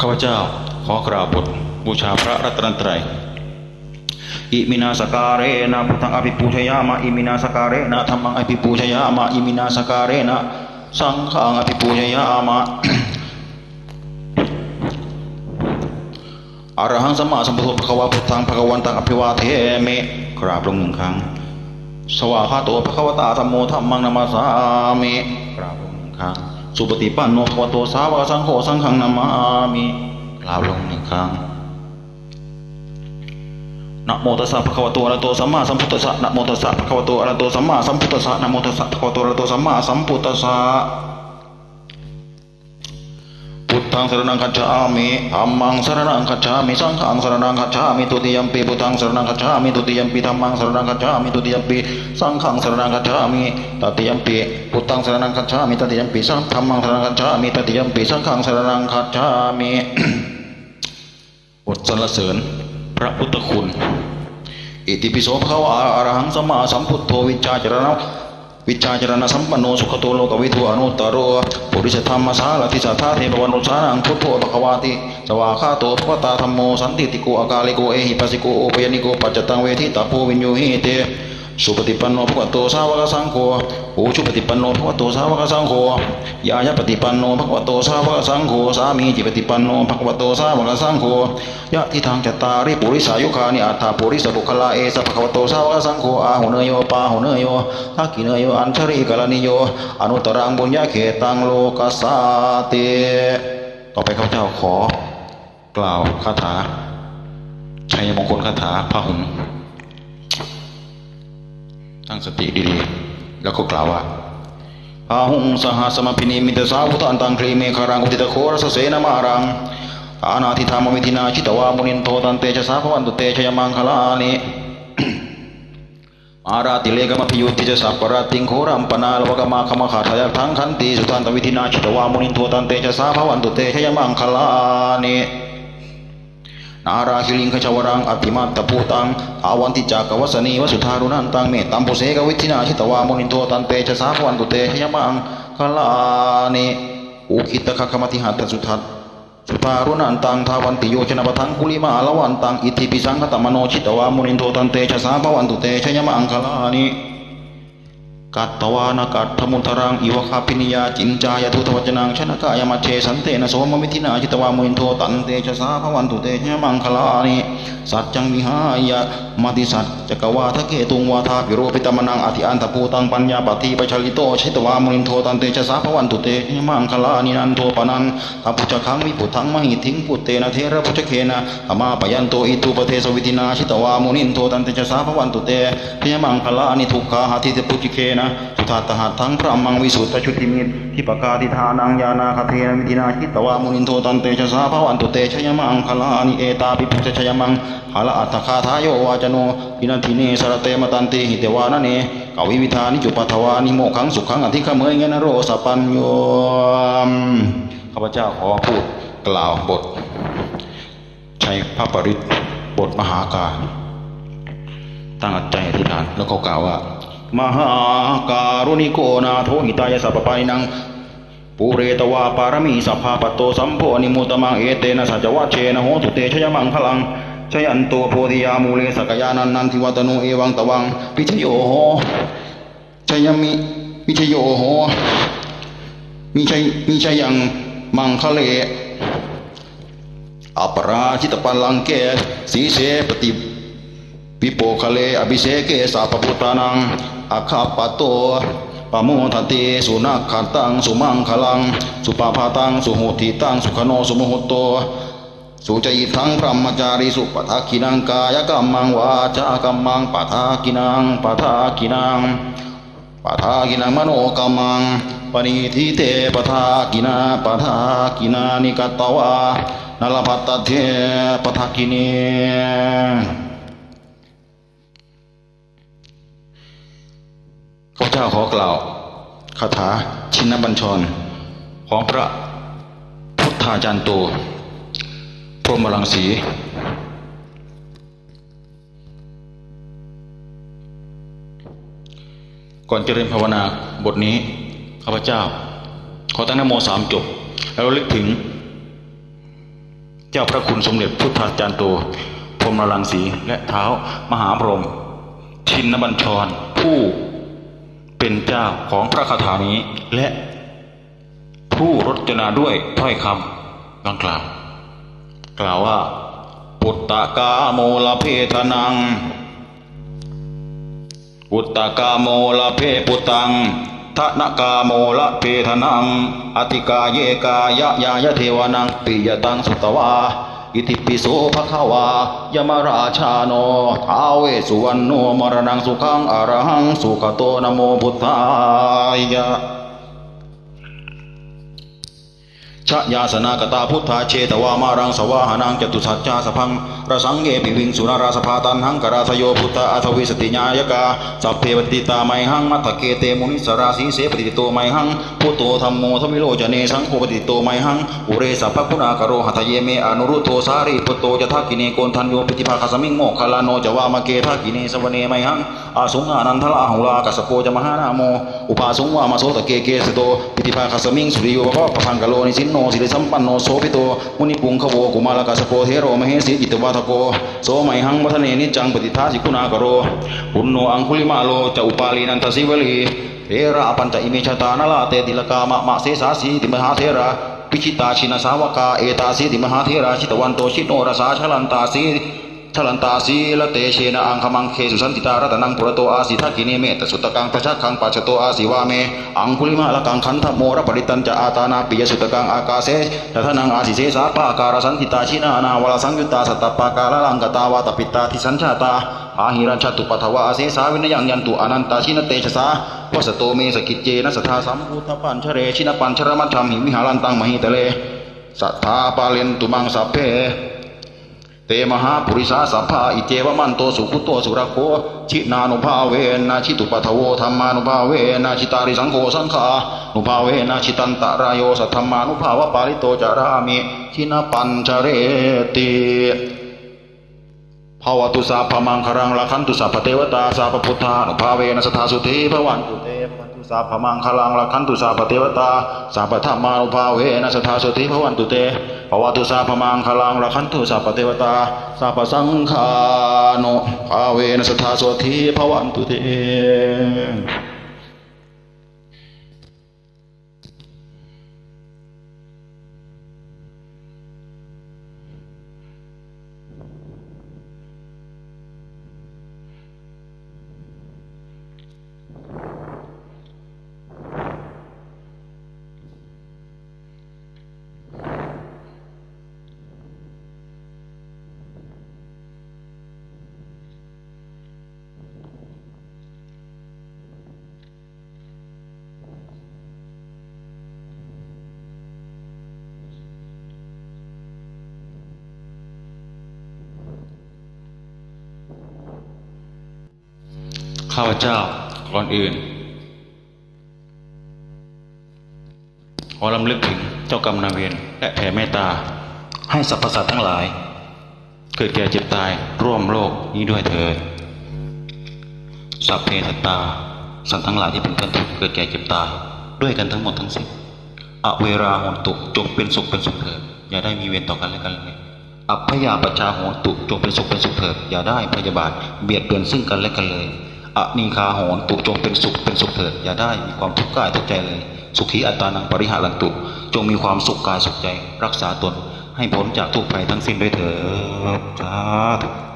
ข้าพเจ้าขอกราบบทบูชาพระรัตนตรัยอิมินาสการเรนะพุทธังอภิปูชยามะอิมินาสการเรนะธรรมังอภิปูชยามะอิมินาสการเรนะสังฆังอภิปูชยามะอรหังสัมมาสัมพุทโธภควาพุทธังภควันตังอภิวาเทเมกราบลงหนึ่งครั้ง สวาคาโตภควตาธรรมโมธรรมังนามาสามิกราบลงหนึ่งครั้ง สุปฏิปันโนภวโตสาวาสังโฆสังฆังนามามิกล่าวลงหนึ่งครั้งนะโมตัสสะภะคะวะโตอะระโตสัมมาสัมพุทธัสสะนะโมตัสสะภะคะวะโตอะระโตสัมมาสัมพุทธัสสะนะโมตัสสะภะคะวะโตอะระโตสัมมาสัมพุทธัสสะ ทังสรณังคัจฉามิธัมมังสรณังคัจฉามิสังฆังสรณังคัจฉามิตุติยัมปิพุทธังสรณังคัจฉามิตุติยัมปิธัมมังสรณังคัจฉามิตุติยัมปิสังฆังสรณังคัจฉามิตติยัมปิพุทธังสรณังคัจฉามิตติยัมปิสังธัมมังสรณังคัจฉามิตติยัมปิสังฆังสรณังคัจฉามิบทสรรเสริญพระพุทธคุณอิติปิโสภควาอรหังสัมมาสัมพุทโธวิชาจรณะ วิชาจรณะสัมปันโนสุขโตโลกวิทูอนุตตรโรปุริสธรรมสาลติสัทธาเทปวันุสานังพุทโธภควาติสวาคาโตพระตาธรรมโมสันติติโกอากาลิโกเอหิปัสสิโกโอปยนิโกปัจจตังเวทิตาโพวิญญูหิเต สุปฏิปันโนภควโตสาวกสังโฆปูชุปฏิปันโนภควโตสาวกสังโฆยายะปฏิปันโนภควโตสาวกสังโฆสามีจิปฏิปันโนภควโตสาวกสังโฆยะทิทางจตาริปุริสายุคานิอัตถาปุริสบุคลาเอสะภควโตสาวกสังโฆอาหุเนโยปาหุเนโยทักขิเนโยอัญชริกาลนิโยอนุตรังบุญญาเขตังโลกัสสาติต่อไปข้าพเจ้าขอกล่าวคาถาชัยมงคลคาถาพระหุง งสติดีๆ แล้วก็กล่าวว่าอาหุงสหสมพินิมิตสาวุตันตังครีเมฆารังอุติตโครสเสนมารังอานาทิธามวิธินาชิตวามุนินโทตันเตชะสาภวันตุเตชยมังคลานิอาราติเลกมพิยุติจะสัพปราติงโครัมปนาลวกมาคมขาทายทังคันติสุทันตวิธินาชิตวามุนินโทตันเตชะสาภวันตุเตชยมังคลานิ นาราคิลิงขชวรังอติมาตตภูตังอาวันติจากวัสนีวสุธารุนันตังเมตัมปุเสกวิธินาชิตวามุนินโทตันเตชะสาพวันตุเตชยมังคลานิอุคิตคะคมติหัตสุทัตสุธารุนันตังทาวันติโยชนะปทังคุลิมาลวันตังอิทิปิสังคตมโนชิตวามุนินโทตันเตชะสาพวันตุเตชยมังคลานิ กัตตวานากัตถมุทรังอิวะคาปินิยาจินจายทุตวจนังชนะกายมัจเชสันเตนะโสมมิทินาจิตวามุนิโทตันเตชะสาภวันตุเตชะมังคลานิสัจจังวิหายะมติสัจจกวาทะเกตุงวาทาปิโรปิตมนังอธิอันตภูตังปัญญาปฏิปชลิโตชิตวามุนิโทตันเตชะสาภวันตุเตชะมังคลานินันโทปนันตัพุจคังวิพุทังมหิทิงพุเตนะเทระพุจเคนะธรรมาปยันโตอิตุปเทสวิตินาชิตวามุนินโทตันเตชะสาภวันตุเตชะมังคลานิทุกขาหาทิเตปุจิเคนะสุทัตหัตถังพระมังวิสุทธชุติมิตรทิปกาติทานังยานาคเทนมิตินาชิตตวามุนินโทตันเตชะสาภวันตุเตชยมังคลานิเอตาปิปุจชยมังหาละอัตถคาทายโยวาจโนปินันทิเนสรเตมตันติหิเตวานเนกวิวิธานิจุปัทวานิโมขังสุขังอธิขเมยเงนโรสปัญโยมข้าพเจ้าขอพูดกล่าวบทชัยพระปริตบทมหาการตั้งใจอธิษฐานแล้วก็กล่าวว่า มหาการุณิโกนาโทหิตายสัพพานินังปุเรตวาปารมีสัพพาปตโตสัมโพนิมุตมังเอเตนะสัจวัชเชนะโหตุเตชยมังคลังชยันโตโพธิยามูเลสกยานันนันทิวัตโนเอวังตวังปิชโยโหชยมิมิชโยโหมิชัยมิชัยยังมังคะเลอปราชิตปัลลังเกสีเสปฏิ ปิโปคะเลอภิเษเกสาปพุทานังอาคาปโตปโมทันติสุนักขันตังสุมังคลัง สุปาพาตังสุโหติตังสุขโนสุโมโหโตสุจยิทังพรหมจาริสุปทากินังกายกรรมังวาจากรรมังปทากินังปทากินังปทากินังมโนกรรมังปณิทิเตปทากินาปทากินานิกตวานลพัตเทปทากิเน ข้าพเจ้าขอกล่าวคาถาชินบัญชร ของพระพุทธาจารย์โตพรหมรังสี ก่อนเจริญภาวนาบทนี้ข้าพเจ้า ขอตั้งนโมสามจบ แล้วระลึกถึง เจ้าพระคุณสมเด็จพุทธาจารย์โตพรหมรังสีและเท้ามหาพรหมชินบัญชรผู้ เป็นเจ้าของพระคาถานี้ และผู้รจนาด้วยถ้อยคำดังกล่าว กล่าวว่า ปุตตะกาโมลเพทนังอุตตะกาโมลเพปุตังทนกาโมละเพทนัง อติกาเยกายะยายะเทวนังปิยตังสุตวา อิติปิโสภะคะวายมราชาโนท้าวเวสุวรรณโนมรณังสุขังอรหังสุขโตนโมพุทธายะ ชยาสนากตาพุทธาเชตวามารังสวาหานังจตุสัจจาสพังระสังเยปิวิงสุนาราสภาตันหังกราทโยพุทธาอัทวิสติญายกาสัพเพปฏิตาไมหังมัตตเกเตมุนิสราสีเสปฏิติโตไมหังพุทโตธรรมโมธมิโลจเนสังโฆปฏิติโตไมหังอุเรสัพพคุณากโรหัตเยเมอนุรุตโทสารีพุตโตจะทักกิเนโกนทันโยปิติภาคสมิงโมคลาโนจะวามเกทักกิเนสวเนไมหังอาสุงอานันทลาหุลากัสโปจะมหานาโมอุปาสุงวามาโสตเกเกสโตปิติภาคสมิงสุริโยปะปะสังกโลนิสินโนสิริสัมปันโนโสภิโตมุนิปุงขโวกุมารกัสโปเทโรมเหสีจิตวัทโกโสไมหังวัฒเนนิจังปฏิทาสิกุณากโรปุณโนอังคุลิมาโลจะอุปาลีนันทสิวลีเทระอปัญจอิเมชตานาลาเตติลกามะมะเสสาสีติมหาเทระปิชิตาชินสาวกาเอตาสีติมหาเทระชิตวันโตชิโนรสาชลันตาสี ทลันตาสีละเตเชนะอังคมังเคสุสันติตารัตนังปุระโตอาสิทักกิเนเมตสุตตังพระชักขังปัจโตอาสิวาเมอังคุลิมาละกังขันธโมระปริตันจะอาตานาปิยสุตตังอากาเสทัทนังอาสิเสสาปาการสันติตาชินานาวลสังยุตตาสัตตปาการลังกตาวาตปิตาทิสัญชาตาอาหิรัญชตุปัทวาอาเสสาวินยังยันตุอนันตาชินเตชะสาวสโตเมสกิจเจนะสัทธาสัมพุทธปัญชเรชินปัญชรมัชฌามิวิหารันตังมหิตเลสัทธาปาเลนตุมังสัพเพ เตมหาปุริสาสัพพาอิเจวมันโตสุขุโตสุรโคชินานุภาเวนะชิตุปัทโวธรรมานุภาเวนะชิตาริสังโฆสังฆานุภาเวนะชิตันตรายโยสัทธรรมานุภาวะปาริโตจารามิชินปัญชเรติภาวตุสาพมังครังละคันตุสัพเทวตาสัพพุทธานุภาเวนะสทธาสุธีภวันตุเตภวันตุ สาพมังคลังละคันตุสัพเทวตาสัพพธรรมานุภาเวนะสทธาสุธีภวันตุเตภวตุสาพมังคลังละคันตุสัพเทวตาสัพพสังฆานุภาเวนะสทธาสุธีภวันตุเต ข้าพเจ้าก่อนอื่น ขอลำลึกถึงเจ้ากรรมนายเวรและแผ่เมตตา ให้สรรพสัตว์ทั้งหลาย เกิดแก่เจ็บตายร่วมโลกนี้ด้วยเถิดสัพเพสัตตา สัตว์ทั้งหลายที่เป็นกันทุกเกิดแก่เจ็บตาย ด้วยกันทั้งหมดทั้งสิ้นอเวราหนตุจงเป็นสุขเป็นสุขเถิดอย่าได้มีเวรต่อกันและกันเลยอัพยาปชาโหนตุจงเป็นสุขเป็นสุขเถิดอย่าได้พยาบาทเบียดเบียนซึ่งกันและกันเลย อนีคาโหนตุจงเป็นสุขเป็นสุขเถิดอย่าได้มีความทุกข์กายทุกใจเลย สุขีอัตตานังปริหารันตุ จงมีความสุขกายสุขใจ รักษาตนให้พ้นจากทุกภัยทั้งสิ้นด้วยเถิดสาธุ